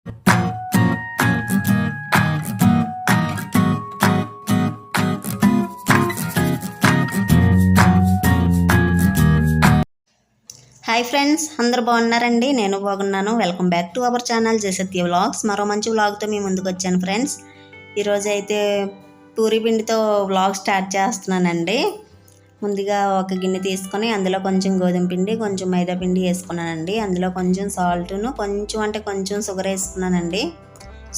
Hi friends అందరు బాగున్నారండి? నేను బాగున్నాను. Welcome back to our channel Jasatya vlogs. మరో మంచి వ్లాగ్తో మీ ముందుకు వచ్చాను ఫ్రెండ్స్. ఈరోజు అయితే పూరి పిండితో వ్లాగ్ స్టార్ట్ చేస్తున్నానండి. ముందుగా ఒక గిన్నె తీసుకొని అందులో కొంచెం గోధుమ పిండి కొంచెం మైదా పిండి వేసుకున్నానండి. అందులో కొంచెం సాల్ట్ను కొంచెం అంటే కొంచెం షుగర్ వేసుకున్నానండి.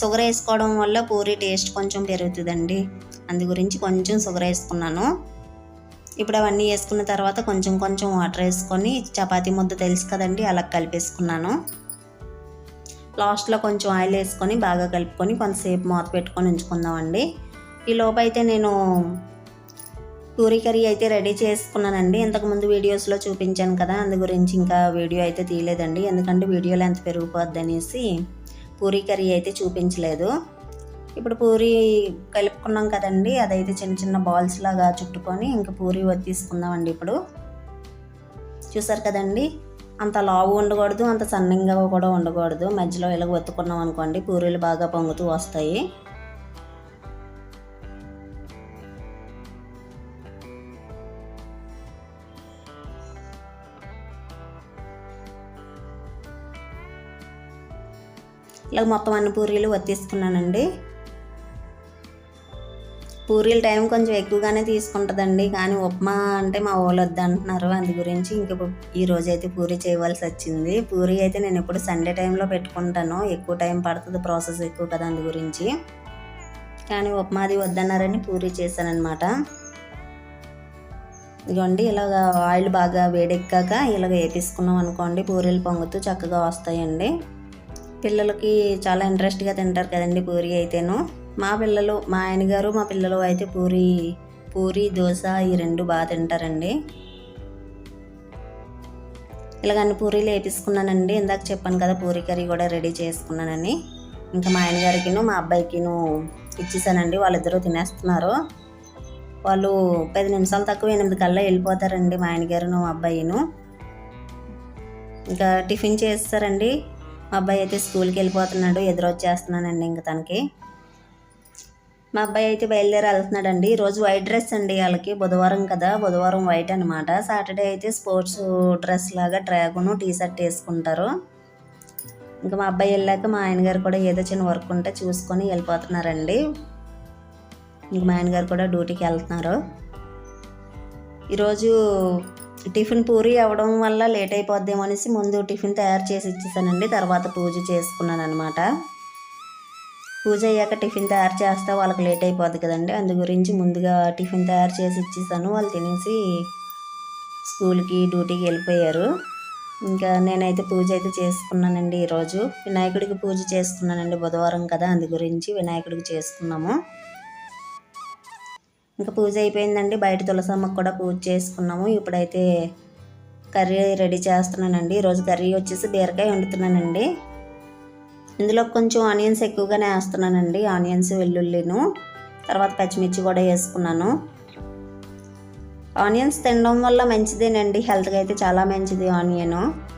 షుగర్ వేసుకోవడం వల్ల పూరి టేస్ట్ కొంచెం పెరుగుతుందండి. అందు గురించి కొంచెం షుగర్ వేసుకున్నాను. ఇప్పుడు అవన్నీ వేసుకున్న తర్వాత కొంచెం కొంచెం వాటర్ వేసుకొని చపాతీ ముద్ద తెలుసు కదండి అలా కలిపేసుకున్నాను. లాస్ట్లో కొంచెం ఆయిల్ వేసుకొని బాగా కలుపుకొని కొంతసేపు మూత పెట్టుకొని ఉంచుకుందామండి. ఈ లోపు అయితే నేను పూరి కర్రీ అయితే రెడీ చేసుకున్నానండి. ఇంతకుముందు వీడియోస్లో చూపించాను కదా అందు గురించి ఇంకా వీడియో అయితే తీయలేదండి. ఎందుకంటే వీడియో ఎంత పెరిగిపోద్ది అనేసి పూరి కర్రీ అయితే చూపించలేదు. ఇప్పుడు పూరి కలుపుకున్నాం కదండి అదైతే చిన్న చిన్న బాల్స్ లాగా చుట్టుకొని ఇంకా పూరి తీసుకుందామండి ఇప్పుడు. చూసారు కదండి అంత లావు ఉండకూడదు అంత సన్నంగా కూడా ఉండకూడదు. మధ్యలో ఇలా ఒత్తుకున్నాం అనుకోండి పూరీలు బాగా పొంగుతూ వస్తాయి. ఇలా మొత్తం అన్ని పూరీలు వత్తిసుకున్నానండి పూరీల టైం కొంచెం ఎక్కువగానే తీసుకుంటుందండి కానీ ఉప్మా అంటే మా వాళ్ళు వద్దంటున్నారు. అందు గురించి ఇంక ఈ రోజు అయితే పూరి చేయవలసి వచ్చింది. పూరి అయితే నేను ఎప్పుడు సండే టైంలో పెట్టుకుంటాను. ఎక్కువ టైం పడుతుంది ప్రాసెస్ ఎక్కువ కదా అందు గురించి. కానీ ఉప్మాది వద్దన్నారని పూరి చేశానమాట ఇదిగోండి ఇలాగ ఆయిల్ బాగా వేడెక్కాక ఇలాగ వేపించుకున్నాం అనుకోండి పూరీలు పొంగుతూ చక్కగా వస్తాయండి. పిల్లలకి చాలా ఇంట్రెస్ట్గా తింటారు కదండి పూరి అయితేను. మా పిల్లలు మా ఆయనగారు మా పిల్లలు అయితే పూరి పూరి దోశ ఈ రెండు బాగా తింటారండి. ఇలాగన్ని పూరీలు వేపించుకున్నానండి ఇందాక చెప్పాను కదా పూరి కర్రీ కూడా రెడీ చేసుకున్నానని. ఇంకా మా ఆయనగారికిను మా అబ్బాయికిను ఇచ్చేసానండి. వాళ్ళిద్దరూ తినేస్తున్నారు. వాళ్ళు పది నిమిషాలు తక్కువ ఎనిమిది కల్లా వెళ్ళిపోతారండి మా ఆయనగారును మా అబ్బాయిను. ఇంకా టిఫిన్ చేస్తారండి మా అబ్బాయి అయితే స్కూల్కి వెళ్ళిపోతున్నాడు ఎదురొచ్చేస్తున్నానండి ఇంక తనకి. మా అబ్బాయి అయితే బయలుదేరి వెళ్తున్నాడండి. ఈరోజు వైట్ డ్రెస్ అండి వాళ్ళకి బుధవారం కదా బుధవారం వైట్ అనమాట సాటర్డే అయితే స్పోర్ట్స్ డ్రెస్ లాగా ట్రాగును టీ షర్ట్ వేసుకుంటారు. ఇంకా మా అబ్బాయి వెళ్ళాక మా ఆయన గారు కూడా ఏదో చిన్న వర్క్ ఉంటే చూసుకొని వెళ్ళిపోతున్నారండి. ఇంక మా ఆయన గారు కూడా డ్యూటీకి వెళ్తున్నారు. ఈరోజు టిఫిన్ పూరి అవ్వడం వల్ల లేట్ అయిపోద్దేమో అనేసి ముందు టిఫిన్ తయారు చేసి ఇచ్చేసానండి. తర్వాత పూజ చేసుకున్నాను అనమాట పూజ అయ్యాక టిఫిన్ తయారు చేస్తే వాళ్ళకి లేట్ అయిపోద్ది కదండి. అందు గురించి ముందుగా టిఫిన్ తయారు చేసి ఇచ్చేసాను. వాళ్ళు తినేసి స్కూల్కి డ్యూటీకి వెళ్ళిపోయారు. ఇంకా నేనైతే పూజ అయితే చేసుకున్నానండి ఈరోజు. వినాయకుడికి పూజ చేసుకున్నానండి బుధవారం కదా అందు గురించి వినాయకుడికి చేసుకున్నాము. ఇంకా పూజ అయిపోయిందండి. బయట తులసమ్మకు కూడా పూజ చేసుకున్నాము. ఇప్పుడైతే కర్రీ రెడీ చేస్తున్నానండి. ఈరోజు కర్రీ వచ్చేసి బీరకాయ వండుతున్నానండి. ఇందులో కొంచెం ఆనియన్స్ ఎక్కువగానే వేస్తున్నానండి. ఆనియన్స్ వెల్లుల్లిను తర్వాత పచ్చిమిర్చి కూడా వేసుకున్నాను. ఆనియన్స్ తినడం వల్ల మంచిదేనండి. హెల్త్కి అయితే చాలా మంచిది ఆనియను.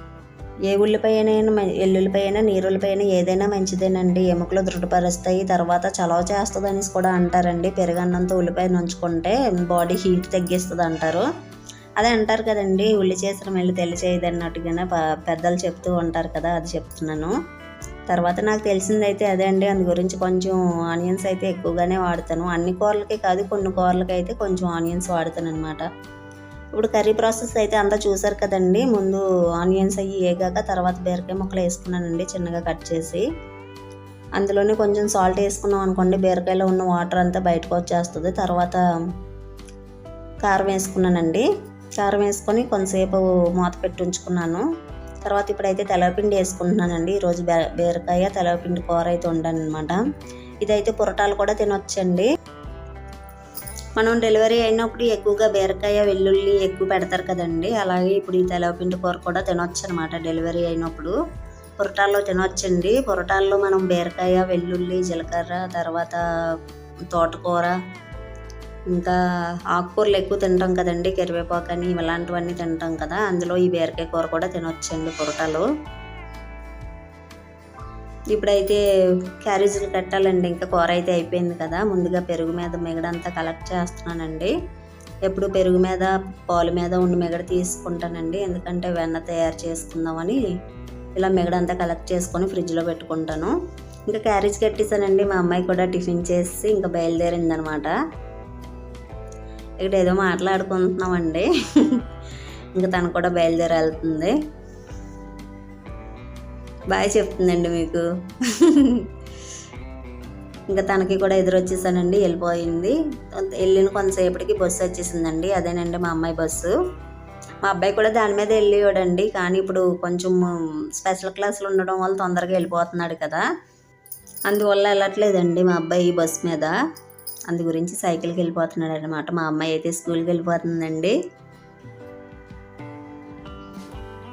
ఏ ఉల్లిపాయనైనా ఎల్లుల్లిపాయన నీరుల్లిపాయన ఏదైనా మంచిదేనండి. ఎముకలు దృఢపరుస్తాయి. తర్వాత చలవ చేస్తుంది అనేసి కూడా అంటారండి. పెరుగన్నంతో ఉల్లిపాయ నుంచుకుంటే బాడీ హీట్ తగ్గిస్తుంది అంటారు అదే అంటారు కదండి. ఉల్లి చేసిన మళ్ళీ తెలి చేయదు అన్నట్టుగానే పెద్దలు చెప్తూ ఉంటారు కదా అది చెప్తున్నాను. తర్వాత నాకు తెలిసింది అయితే అదే అండి. అందు గురించి కొంచెం ఆనియన్స్ అయితే ఎక్కువగానే వాడతాను. అన్ని కూరలకి కాదు కొన్ని కూరలకి అయితే కొంచెం ఆనియన్స్ వాడతాను అనమాట ఇప్పుడు కర్రీ ప్రాసెస్ అయితే అంతా చూసారు కదండి. ముందు ఆనియన్స్ అవి వేగాక తర్వాత బీరకాయ ముక్కలు వేసుకున్నానండి చిన్నగా కట్ చేసి. అందులోనే కొంచెం సాల్ట్ వేసుకున్నాం అనుకోండి బీరకాయలో ఉన్న వాటర్ అంతా బయటకు వచ్చేస్తుంది. తర్వాత కారం వేసుకున్నానండి. కారం వేసుకొని కొంతసేపు మూత పెట్టి ఉంచుకున్నాను. తర్వాత ఇప్పుడైతే తెలవపిండి వేసుకుంటున్నానండి. ఈరోజు బీరకాయ తెలవపిండి కూర అయితే ఉండాను అనమాట ఇదైతే పురటాలు కూడా తినొచ్చండి. మనం డెలివరీ అయినప్పుడు ఎక్కువగా బీరకాయ వెల్లుల్లి ఎక్కువ పెడతారు కదండి. అలాగే ఇప్పుడు ఈ తెలవపిండి కూర కూడా తినొచ్చు అనమాట డెలివరీ అయినప్పుడు. పొరటాల్లో తినొచ్చండి. పురటాల్లో మనం బీరకాయ వెల్లుల్లి జీలకర్ర తర్వాత తోటకూర ఇంకా ఆకుకూరలు ఎక్కువ తింటాం కదండి. కరివేపాకు అని ఇలాంటివన్నీ తింటాం కదా. అందులో ఈ బీరకాయ కూర కూడా తినొచ్చండి పొరటాలు. ఇప్పుడైతే క్యారేజీలు కట్టాలండి. ఇంకా కూర అయితే అయిపోయింది కదా. ముందుగా పెరుగు మీద మిగడంతా కలెక్ట్ చేస్తున్నానండి. ఎప్పుడు పెరుగు మీద పాలు మీద ఉండి మిగడ తీసుకుంటానండి. ఎందుకంటే వెన్న తయారు చేసుకుందామని ఇలా మిగడంతా కలెక్ట్ చేసుకొని ఫ్రిడ్జ్లో పెట్టుకుంటాను. ఇంకా క్యారేజ్ కట్టేసానండి మా అమ్మాయి కూడా టిఫిన్ చేసి ఇంకా బయలుదేరిందనమాట. ఇక్కడ ఏదో మాట్లాడుకుంటున్నామండి. ఇంకా తను కూడా బయలుదేరి వెళ్తుంది. బాయ్ చెప్తుందండి మీకు. ఇంకా తనకి కూడా ఎదురొచ్చేసానండి వెళ్ళిపోయింది. వెళ్ళిన కొంతసేపటికి బస్సు వచ్చేసిందండి అదేనండి మా అమ్మాయి బస్సు. మా అబ్బాయి కూడా దాని మీద వెళ్ళేవాడండి కానీ ఇప్పుడు కొంచెం స్పెషల్ క్లాసులు ఉండడం వల్ల తొందరగా వెళ్ళిపోతున్నాడు కదా. అందువల్ల వెళ్ళట్లేదండి మా అబ్బాయి ఈ మీద. అందు గురించి సైకిల్కి వెళ్ళిపోతున్నాడు అనమాట మా అమ్మాయి అయితే స్కూల్కి వెళ్ళిపోతుందండి.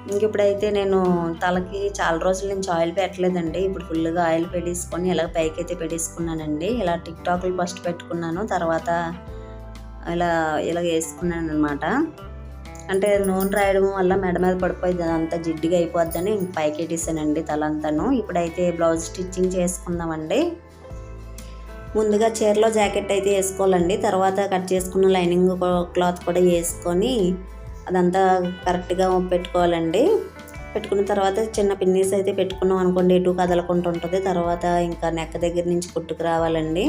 ఇంక ఇప్పుడైతే నేను తలకి చాలా రోజుల నుంచి ఆయిల్ పెట్టలేదండి. ఇప్పుడు ఫుల్గా ఆయిల్ పెట్టేసుకొని ఇలా పైకి అయితే పెట్టేసుకున్నానండి. ఇలా టిక్ టాక్లు ఫస్ట్ పెట్టుకున్నాను. తర్వాత ఇలా ఇలా వేసుకున్నాను అనమాట అంటే నూనె రాయడం వల్ల మెడ మీద పడిపోయింది అంతా జిడ్డుగా అయిపోద్దని ఇంక పైకెట్టేసానండి తలంతాను. ఇప్పుడైతే బ్లౌజ్ స్టిచ్చింగ్ చేసుకుందామండి. ముందుగా చీరలో జాకెట్ అయితే వేసుకోవాలండి. తర్వాత కట్ చేసుకున్న లైనింగ్ క్లాత్ కూడా వేసుకొని అదంతా కరెక్ట్గా పెట్టుకోవాలండి. పెట్టుకున్న తర్వాత చిన్న పిన్నీస్ అయితే పెట్టుకున్నాం అనుకోండి ఎటు కదలకుండా ఉంటుంది. తర్వాత ఇంకా నెక్క దగ్గర నుంచి కుట్టుకు రావాలండి.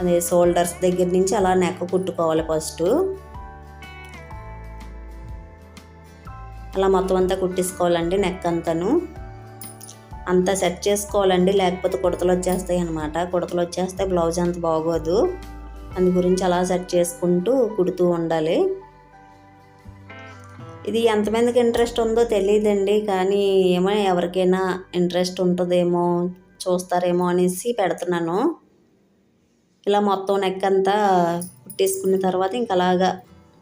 అదే షోల్డర్స్ దగ్గర నుంచి అలా నెక్క కుట్టుకోవాలి ఫస్ట్. అలా మొత్తం అంతా కుట్టేసుకోవాలండి నెక్ అంతాను. అంతా సెట్ చేసుకోవాలండి లేకపోతే కుడతలు వచ్చేస్తాయి అనమాట కుడతలు వచ్చేస్తే బ్లౌజ్ అంత బాగోదు. అందు గురించి అలా సెట్ చేసుకుంటూ కుడుతూ ఉండాలి. ఇది ఎంతమందికి ఇంట్రెస్ట్ ఉందో తెలియదండి కానీ ఏమో ఎవరికైనా ఇంట్రెస్ట్ ఉంటుందేమో చూస్తారేమో అనేసి పెడుతున్నాను. ఇలా మొత్తం నెక్ అంతా కుట్టేసుకున్న తర్వాత ఇంక అలాగా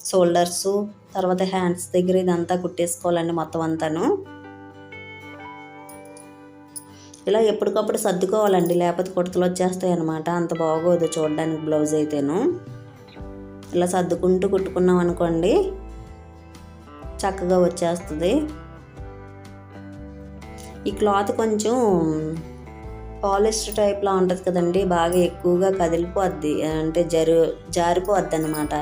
షోల్డర్స్ తర్వాత హ్యాండ్స్ దగ్గర ఇదంతా కుట్టేసుకోవాలండి మొత్తం అంతాను. ఇలా ఎప్పటికప్పుడు సర్దుకోవాలండి లేకపోతే కుడతలు వచ్చేస్తాయి అనమాట అంత బాగోదు చూడడానికి బ్లౌజ్ అయితేను. ఇలా సర్దుకుంటూ కుట్టుకున్నాం అనుకోండి చక్కగా వచ్చేస్తుంది. ఈ క్లాత్ కొంచెం పాలిస్టర్ టైప్లో ఉంటుంది కదండి బాగా ఎక్కువగా కదిలిపోద్ది అంటే జరు జారిపోద్ది అనమాట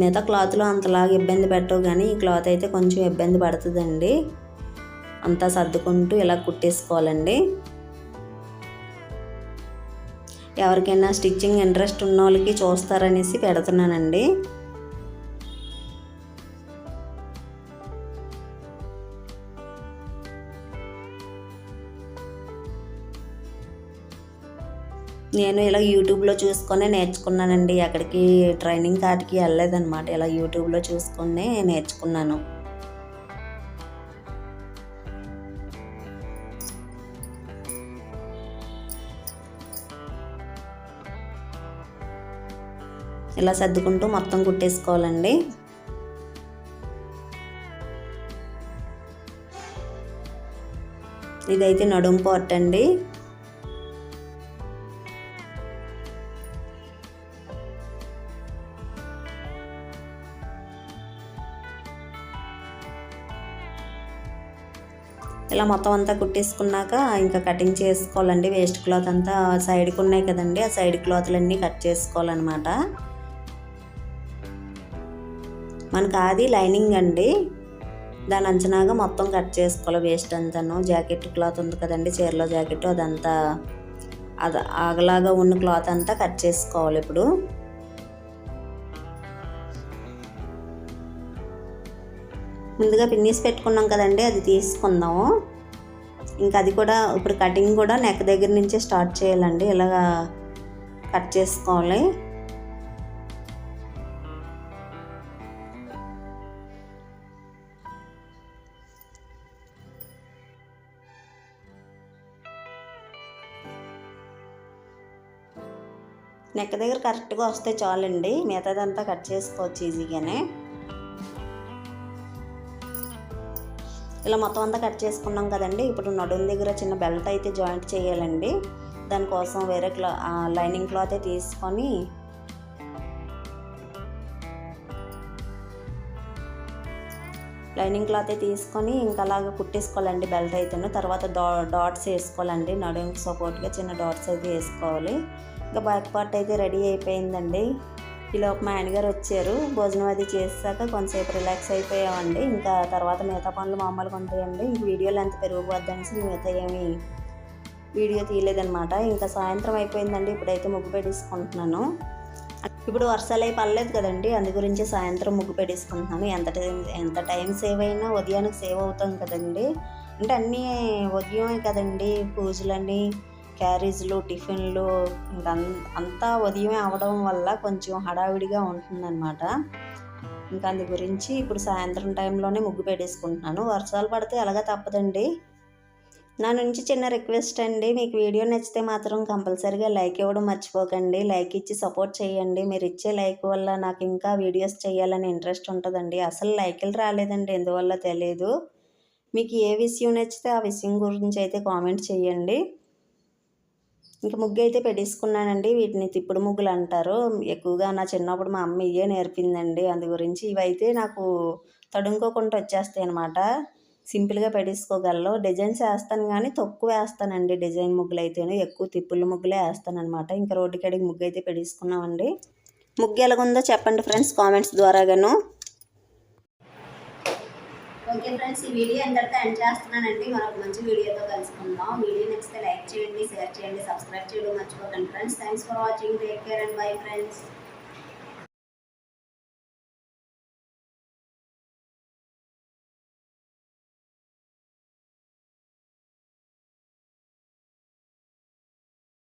మిగతా క్లాత్లో అంతలాగా ఇబ్బంది పెట్టవు కానీ ఈ క్లాత్ అయితే కొంచెం ఇబ్బంది పడుతుందండి. అంతా సర్దుకుంటూ ఇలా కుట్టేసుకోవాలండి. ఎవరికైనా స్టిచ్చింగ్ ఇంట్రెస్ట్ ఉన్న వాళ్ళకి చూస్తారనేసి పెడుతున్నానండి. నేను ఇలా యూట్యూబ్లో చూసుకొని నేర్చుకున్నానండి. ఎక్కడికి ట్రైనింగ్ కాటికి వెళ్ళలేదన్నమాట. ఇలా యూట్యూబ్లో చూసుకునే నేర్చుకున్నాను. ఇలా సర్దుకుంటూ మొత్తం కుట్టేసుకోవాలండి. ఇదైతే నడుం పార్ట్ అండి. ఇట్లా మొత్తం అంతా కుట్టేసుకున్నాక ఇంకా కటింగ్ చేసుకోవాలండి. వేస్ట్ క్లాత్ అంతా సైడ్కి ఉన్నాయి కదండి. ఆ సైడ్ క్లాత్లన్నీ కట్ చేసుకోవాలన్నమాట. మనకు అది లైనింగ్ అండి. దాని అంచనాగా మొత్తం కట్ చేసుకోవాలి. వేస్ట్ అంతాను. జాకెట్ క్లాత్ ఉంది కదండి. చీరలో జాకెట్ అదంతా అది ఆగలాగా ఉన్న క్లాత్ అంతా కట్ చేసుకోవాలి ఇప్పుడు. ముందుగా పిన్నీస్ పెట్టుకున్నాం కదండి అది తీసుకుందాము. ఇంకా అది కూడా ఇప్పుడు కటింగ్ కూడా నెక్ దగ్గర నుంచే స్టార్ట్ చేయాలండి ఇలాగా కట్ చేసుకోవాలి. నెక్ దగ్గర కరెక్ట్గా వస్తే చాలండి మిగతాదంతా కట్ చేసుకోవచ్చు ఈజీగానే. ఇలా మొత్తం అంతా కట్ చేసుకున్నాం కదండి. ఇప్పుడు నడుం దగ్గర చిన్న బెల్ట్ అయితే జాయింట్ చేయాలండి. దానికోసం వేరే క్లా లైనింగ్ క్లాత్ తీసుకొని లైనింగ్ క్లాత్ తీసుకొని ఇంకా అలాగే కుట్టేసుకోవాలండి బెల్ట్ అయితేనే. తర్వాత డా డాట్స్ వేసుకోవాలండి. నడుము సపోర్ట్గా చిన్న డాట్స్ అయితే వేసుకోవాలి. ఇంకా బ్యాక్ పార్ట్ అయితే రెడీ అయిపోయిందండి. ఈలోపు మా ఆయనగారు వచ్చారు. భోజనం అది చేసాక కొంతసేపు రిలాక్స్ అయిపోయామండి. ఇంకా తర్వాత మిగతా పనులు మామూలుగా ఉంటాయండి. ఇంక వీడియోలు ఎంత పెరిగిపోద్దనేసి మిగతా ఏమి వీడియో తీయలేదనమాట ఇంకా సాయంత్రం అయిపోయిందండి. ఇప్పుడైతే ముగ్గు పెట్టేసుకుంటున్నాను. ఇప్పుడు వర్షాలు అయి పర్లేదు కదండి. అందు గురించి సాయంత్రం ముగ్గు పెట్టేసుకుంటున్నాను. ఎంత టైం ఎంత టైం సేవ్ అయినా ఉదయానికి సేవ్ అవుతాం కదండి. అంటే అన్నీ ఉదయమే కదండి పూజలన్నీ. క్యారేజ్లు టిఫిన్లు అంతా ఉదయమే అవడం వల్ల కొంచెం హడావిడిగా ఉంటుందన్నమాట. ఇంకా అందు గురించి ఇప్పుడు సాయంత్రం టైంలోనే ముగ్గు పెట్టేసుకుంటున్నాను. వర్షాలు పడితే ఎలాగ తప్పదండి? నా నుంచి చిన్న రిక్వెస్ట్ అండి మీకు వీడియో నచ్చితే మాత్రం కంపల్సరీగా లైక్ ఇవ్వడం మర్చిపోకండి. లైక్ ఇచ్చి సపోర్ట్ చేయండి. మీరు ఇచ్చే లైక్ వల్ల నాకు ఇంకా వీడియోస్ చేయాలని ఇంట్రెస్ట్ ఉంటుందండి. అసలు లైకులు రాలేదండి ఎందువల్ల తెలియదు మీకు ఏ విషయం నచ్చితే ఆ విషయం గురించి అయితే కామెంట్ చేయండి. ఇంకా ముగ్గు అయితే పెట్టేసుకున్నానండి. వీటిని తిప్పుడు ముగ్గులు అంటారు. ఎక్కువగా నా చిన్నప్పుడు మా అమ్మ ఇవే నేర్పిందండి. అందు గురించి ఇవైతే నాకు తడుముకోకుండా వచ్చేస్తాయి అనమాట సింపుల్గా పెట్టేసుకోగలను. డిజైన్స్ వేస్తాను కానీ తక్కువ వేస్తానండి డిజైన్ ముగ్గులు అయితేనే ఎక్కువ తిప్పుల ముగ్గులే వేస్తాను అనమాట ఇంకా రోడ్డు అడిగి ముగ్గు అయితే పెట్టేసుకున్నామండి. ముగ్గు ఎలాగుందో చెప్పండి ఫ్రెండ్స్ కామెంట్స్ ద్వారాగాను ఓకే ఫ్రెండ్స్ ఈ వీడియో అందరితో ఎండ్ చేస్తున్నానండి. మరొక మంచి వీడియోతో కలుసుకుందాం. వీడియో నచ్చితే లైక్ చేయండి షేర్ చేయండి సబ్స్క్రైబ్ చేయడం మర్చిపోకండి. Friends thanks for watching take care and bye friends